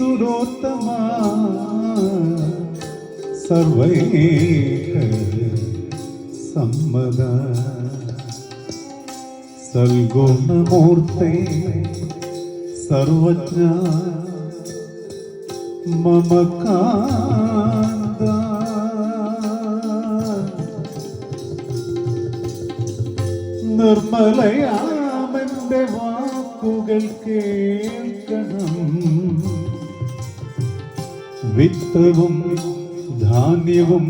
തിലോത്തമാ സർവൈക സമ്മത സൽഗുണമൂർത്തേ സർവജ്ഞ മമ കാന്ത നിർമ്മലയാമന്റെ വാക്കുകൾ കേൾക്കണം. വിത്തവും ധാന്യവും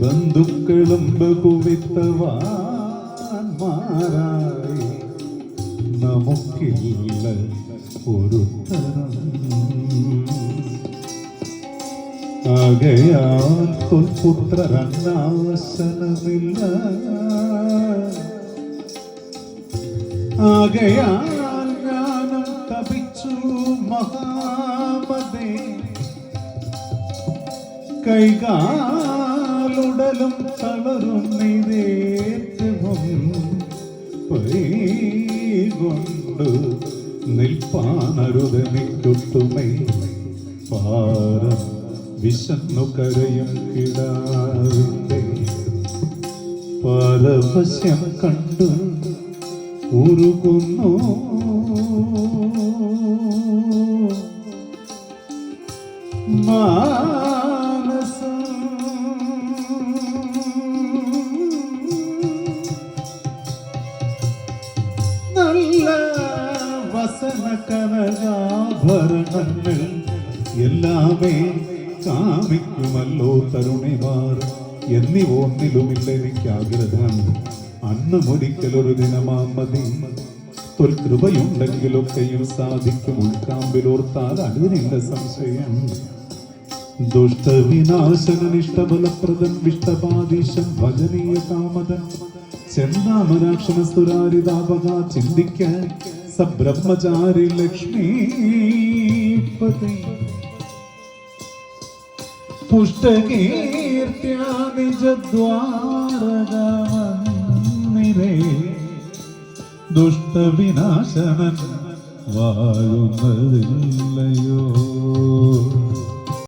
ബന്ധുക്കളും ബഹുവിത്തവാന്മാരായി നമുക്കില്ല ഒരു തരം ആകയാൽ പുത്രരന്നാശനമില്ല ആകയാൽ മഹാമതേ കൈകാലുടലും തളരും നിതേറ്റവും കൊണ്ട് നിൽപ്പാനരുതനിക്കൊട്ടുമൈ പാരം വിശന്നു കരയും കിടാവിന്റെ പാരവശ്യം കണ്ടു ഉരുകുന്നു. മാനസം. നല്ല വസന കനകാഭരണങ്ങൾ എല്ലാമേ കാമിക്കുമല്ലോ തരുണിമാർ. എന്നിവൊന്നിലുമില്ല എനിക്ക് ആഗ്രഹം അന്നമൊരിക്കലൊരു ദിനമാം മതി. തൊൽകൃപയുണ്ടെങ്കിലൊക്കെയും സാധിക്കും. ഉൾക്കാമ്പിലോർത്താൽ അതിനില്ല സംശയം. ദുഷ്ടവിനാശനിഷ്ടബലപ്രദൻ വിഷ്ടപാദീശൻ ഭജനീയ കാമതൻ. ചെന്താമരാക്ഷണ സുരാരിതാപക ചിന്തിക്കാൻ സബ്രഹ്മചാരി ലക്ഷ്മീപതി നിജദ്വാരക നിജദ്വാരകമന്ദിരേ ദുഷ്ടവിനാശനൻ വാഴുന്നതില്ലയോ